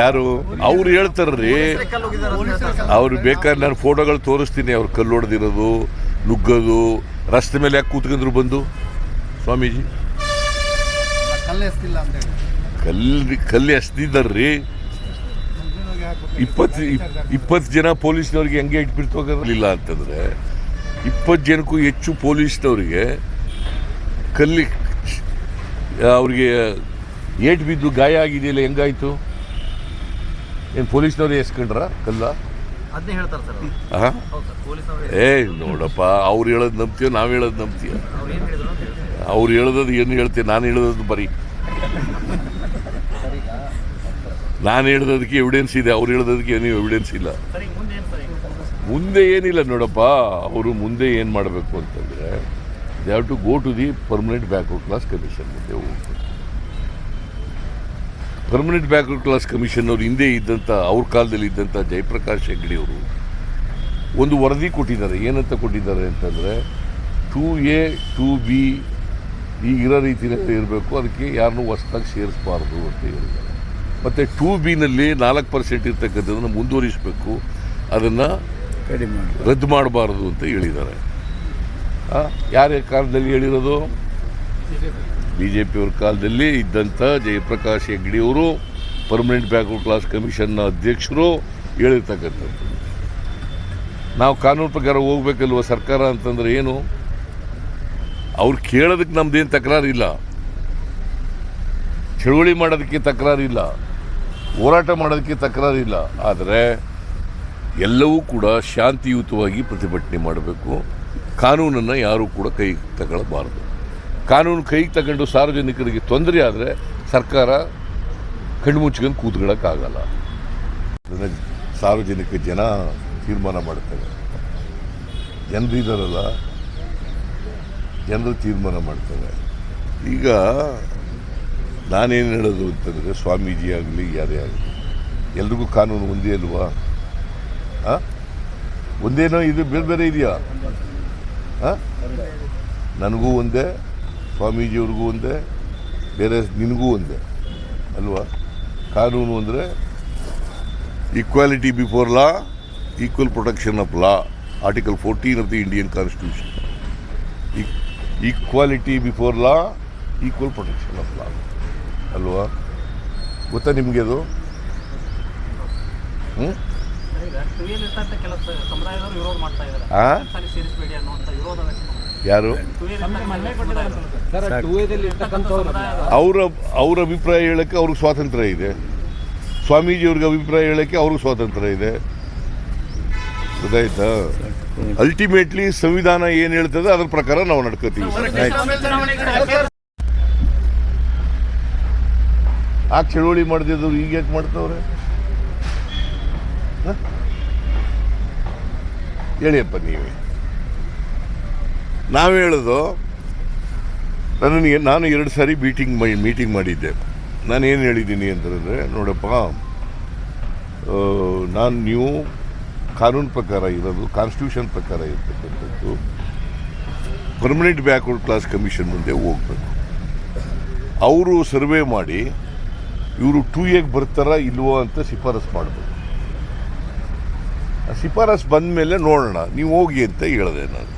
ಯಾರು? ಅವ್ರು ಹೇಳ್ತಾರ್ರಿ. ಅವ್ರು ಬೇಕಾದ್ರೆ ನಾನು ಫೋಟೋಗಳು ತೋರಿಸ್ತೀನಿ, ಅವ್ರು ಕಲ್ಲು ಹೊಡೆದಿರೋದು, ನುಗ್ಗೋದು, ರಸ್ತೆ ಮೇಲೆ ಯಾಕೆ ಕೂತ್ಕೊಂಡ್ರು ಬಂದು? ಸ್ವಾಮೀಜಿ. ಕಲ್ಲು ಕಲ್ಲಿ ಎಸ್ದಿದ್ದಾರ್ರಿ. ಇಪ್ಪತ್ತು ಇಪ್ಪತ್ತು ಜನ ಪೊಲೀಸ್ನವ್ರಿಗೆ ಹೆಂಗೆ ಇಟ್ಬಿಡ್ತೋಗಿಲ್ಲ ಅಂತಂದರೆ, ಇಪ್ಪತ್ತು ಜನಕ್ಕೂ ಹೆಚ್ಚು ಪೊಲೀಸ್ನವ್ರಿಗೆ ಕಲ್ಲಿ ಅವ್ರಿಗೆ ಏಟ್ ಬಿದ್ದು ಗಾಯ ಆಗಿದೆಯಲ್ಲ, ಹೆಂಗಾಯ್ತು? ಏನು ಪೊಲೀಸ್ನವ್ರು ಎಸ್ಕೊಂಡ್ರ ಕಲ್ಲ? ಅದನ್ನೇ ಹೇಳ್ತಾರೆ ಸರ್ ಏ ನೋಡಪ್ಪ ಅವ್ರು ಹೇಳೋದು ನಂಬ್ತೀಯ ನಾವು ಹೇಳೋದು ನಂಬ್ತೀಯ? ಅವ್ರು ಹೇಳೋದು ಏನು ಹೇಳ್ತೀಯ ನಾನು ಹೇಳೋದು ಬರೀ. ನಾನು ಹೇಳ್ದದಕ್ಕೆ ಎವಿಡೆನ್ಸ್ ಇದೆ ಅವ್ರು ಹೇಳ್ದದಕ್ಕೆ ಏನು ಎವಿಡೆನ್ಸ್ ಇಲ್ಲ. ಮುಂದೆ ಏನಿಲ್ಲ ನೋಡಪ್ಪ ಅವರು ಮುಂದೆ ಏನು ಮಾಡಬೇಕು ಅಂತಂದರೆ they have to go to the permanent backward class commission ಮುಂದೆ ಹೋಗ್ಬೇಕು. ಪರ್ಮನೆಂಟ್ ಬ್ಯಾಕ್ವರ್ಡ್ ಕ್ಲಾಸ್ ಕಮಿಷನ್ ಅವರು ಹಿಂದೆ ಇದ್ದಂಥ ಅವ್ರ ಕಾಲದಲ್ಲಿ ಇದ್ದಂಥ ಜಯಪ್ರಕಾಶ್ ಹೆಗ್ಡೆ ಅವರು ಒಂದು ವರದಿ ಕೊಟ್ಟಿದ್ದಾರೆ. ಏನಂತ ಕೊಟ್ಟಿದ್ದಾರೆ ಅಂತಂದರೆ ಟೂ ಎ ಟೂ ಬಿ ಈಗಿರೋ ರೀತಿಯಲ್ಲಿ ಇರಬೇಕು. ಅದಕ್ಕೆ ಯಾರನ್ನೂ ಹೊಸ್ದಾಗಿ ಸೇರಿಸಬಾರ್ದು ಅಂತ ಹೇಳಿದ್ದಾರೆ. ಮತ್ತು ಟೂ ಬಿನಲ್ಲಿ ನಾಲ್ಕು ಪರ್ಸೆಂಟ್ ಇರ್ತಕ್ಕಂಥದ್ದನ್ನು ಮುಂದುವರಿಸಬೇಕು. ಅದನ್ನು ಕಡಿಮೆ ರದ್ದು ಮಾಡಬಾರ್ದು ಅಂತ ಹೇಳಿದ್ದಾರೆ. ಯಾರ ಕಾಲದಲ್ಲಿ ಹೇಳಿರೋದು? ಬಿ ಜೆ ಪಿಯವ್ರ ಕಾಲದಲ್ಲಿ ಇದ್ದಂಥ ಜಯಪ್ರಕಾಶ್ ಹೆಗ್ಡಿಯವರು ಪರ್ಮನೆಂಟ್ ಬ್ಯಾಕ್ವರ್ಡ್ ಕ್ಲಾಸ್ ಕಮಿಷನ್ನ ಅಧ್ಯಕ್ಷರು ಹೇಳಿರ್ತಕ್ಕಂಥದ್ದು. ನಾವು ಕಾನೂನು ಪ್ರಕಾರ ಹೋಗ್ಬೇಕಲ್ವ ಸರ್ಕಾರ ಅಂತಂದ್ರೆ ಏನು? ಅವ್ರು ಕೇಳೋದಕ್ಕೆ ನಮ್ದೇನು ತಕರಾರಿಲ್ಲ. ಚಳುವಳಿ ಮಾಡೋದಕ್ಕೆ ತಕರಾರಿಲ್ಲ. ಹೋರಾಟ ಮಾಡೋದಕ್ಕೆ ತಕರಾರಿಲ್ಲ. ಆದರೆ ಎಲ್ಲವೂ ಕೂಡ ಶಾಂತಿಯುತವಾಗಿ ಪ್ರತಿಭಟನೆ ಮಾಡಬೇಕು. ಕಾನೂನನ್ನು ಯಾರೂ ಕೂಡ ಕೈ ತಗೊಳ್ಳಬಾರದು. ಕಾನೂನು ಕೈಗೆ ತಗೊಂಡು ಸಾರ್ವಜನಿಕರಿಗೆ ತೊಂದರೆ ಆದರೆ ಸರ್ಕಾರ ಕಣ್ಮುಚ್ಕೊಂಡು ಕೂತ್ಕೊಳ್ಳೋಕ್ಕಾಗಲ್ಲ. ಅದನ್ನು ಸಾರ್ವಜನಿಕ ಜನ ತೀರ್ಮಾನ ಮಾಡ್ತಾರೆ. ಇದರಲ್ಲ, ಜನರು ತೀರ್ಮಾನ ಮಾಡ್ತಾರೆ. ಈಗ ನಾನೇನು ಹೇಳೋದು ಅಂತಂದರೆ ಸ್ವಾಮೀಜಿ ಆಗಲಿ, ಯಾರೇ ಆಗಲಿ, ಎಲ್ರಿಗೂ ಕಾನೂನು ಒಂದೇ ಅಲ್ವಾ? ಒಂದೇನೋ ಇದು, ಬೇರೆ ಬೇರೆ ಇದೆಯಾ? ಹಾಂ ನನಗೂ ಒಂದೇ. ಸ್ವಾಮೀಜಿಯವ್ರಿಗೂ ಒಂದೇ ಬೇರೆ ನಿನಗೂ ಒಂದೇ ಅಲ್ವಾ? ಕಾನೂನು ಅಂದರೆ equality before law equal protection of law article fourteen of the Indian constitution equality before law equal protection of law ಅಲ್ವಾ? ಗೊತ್ತಾ ನಿಮಗೆ ಅದು? ಹ್ಞೂ ಈಗ ಯಾರು. ಅವರ ಅವ್ರ ಅಭಿಪ್ರಾಯ ಹೇಳೋಕ್ಕೆ ಅವ್ರಿಗೆ ಸ್ವಾತಂತ್ರ್ಯ ಇದೆ. ಸ್ವಾಮೀಜಿಯವ್ರಿಗೆ ಅಭಿಪ್ರಾಯ ಹೇಳೋಕ್ಕೆ ಅವ್ರಿಗೆ ಸ್ವಾತಂತ್ರ್ಯ ಇದೆ. ಗೊತ್ತಾಯ್ತಾ? ಅಲ್ಟಿಮೇಟ್ಲಿ ಸಂವಿಧಾನ ಏನು ಹೇಳ್ತದೆ ಅದ್ರ ಪ್ರಕಾರ ನಾವು ನಡ್ಕೋತೀವಿ. ಆ ಚಳುವಳಿ ಮಾಡ್ದಿದ್ರು ಈಗ ಯಾಕೆ ಮಾಡ್ತವ್ರೆ? ಹೇಳಿಯಪ್ಪ ನೀವೇ. ನಾವು ಹೇಳೋದು ನನಗೆ ನಾನು ಎರಡು ಸಾರಿ ಮೀಟಿಂಗ್ ಮಾಡಿ ಮೀಟಿಂಗ್ ಮಾಡಿದ್ದೆ. ನಾನು ಏನು ಹೇಳಿದ್ದೀನಿ ಅಂತಂದರೆ, ನೋಡಪ್ಪ ನಾನು ನೀವು ಕಾನೂನು ಪ್ರಕಾರ ಇರೋದು ಕಾನ್ಸ್ಟಿಟ್ಯೂಷನ್ ಪ್ರಕಾರ ಇರತಕ್ಕಂಥದ್ದು ಪರ್ಮನೆಂಟ್ ಬ್ಯಾಕ್ವರ್ಡ್ ಕ್ಲಾಸ್ ಕಮಿಷನ್ ಮುಂದೆ ಹೋಗಬೇಕು. ಅವರು ಸರ್ವೆ ಮಾಡಿ, ಇವರು ಟೂ ಎಗೆ ಬರ್ತಾರಾ ಇಲ್ವೋ ಅಂತ ಶಿಫಾರಸ್ ಮಾಡಬೇಕು. ಆ ಶಿಫಾರಸ್ ಬಂದ ಮೇಲೆ ನೋಡೋಣ, ನೀವು ಹೋಗಿ ಅಂತ ಹೇಳಿದೆ ನಾನು.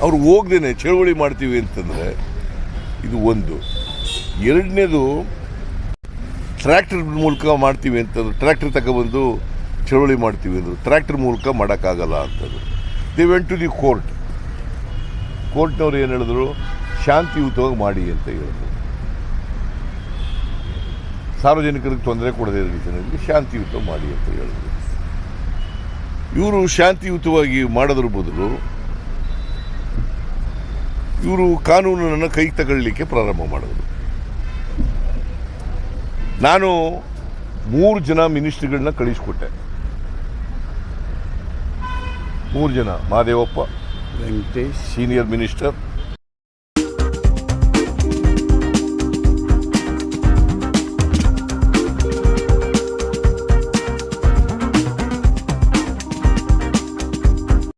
ಅವ್ರು ಹೋಗ್ದೇನೆ, ಚಳುವಳಿ ಮಾಡ್ತೀವಿ ಅಂತಂದರೆ ಇದು ಒಂದು. ಎರಡನೇದು, ಟ್ರ್ಯಾಕ್ಟರ್ ಮೂಲಕ ಮಾಡ್ತೀವಿ ಅಂತಂದ್ರೆ, ಟ್ರ್ಯಾಕ್ಟರ್ ತಗೊಬಂದು ಚಳುವಳಿ ಮಾಡ್ತೀವಿ ಅಂದರು. ಟ್ರ್ಯಾಕ್ಟರ್ ಮೂಲಕ ಮಾಡೋಕ್ಕಾಗಲ್ಲ ಅಂತಂದು they went to the court ಕೋರ್ಟ್ನವ್ರು ಏನು ಹೇಳಿದ್ರು? ಶಾಂತಿಯುತವಾಗಿ ಮಾಡಿ ಅಂತ ಹೇಳಿದ್ರು. ಸಾರ್ವಜನಿಕರಿಗೆ ತೊಂದರೆ ಕೊಡದೇ ರೀತಿಯಲ್ಲಿ ಶಾಂತಿಯುತ ಮಾಡಿ ಅಂತ ಹೇಳಿದ್ರು. ಇವರು ಶಾಂತಿಯುತವಾಗಿ ಮಾಡೋದ್ರ ಬದಲು ಇವರು ಕಾನೂನನ್ನು ಕೈಗೆ ತಗೊಳ್ಳಿಕ್ಕೆ ಪ್ರಾರಂಭ ಮಾಡಿದ್ರು ನಾನು ಮೂರು ಜನ ಮಿನಿಸ್ಟ್ರಿಗಳನ್ನ ಕಳಿಸ್ಕೊಟ್ಟೆ. ಮೂರು ಜನ ಮಹಾದೇವಪ್ಪ ವೆಂಕಟೇಶ್. Senior minister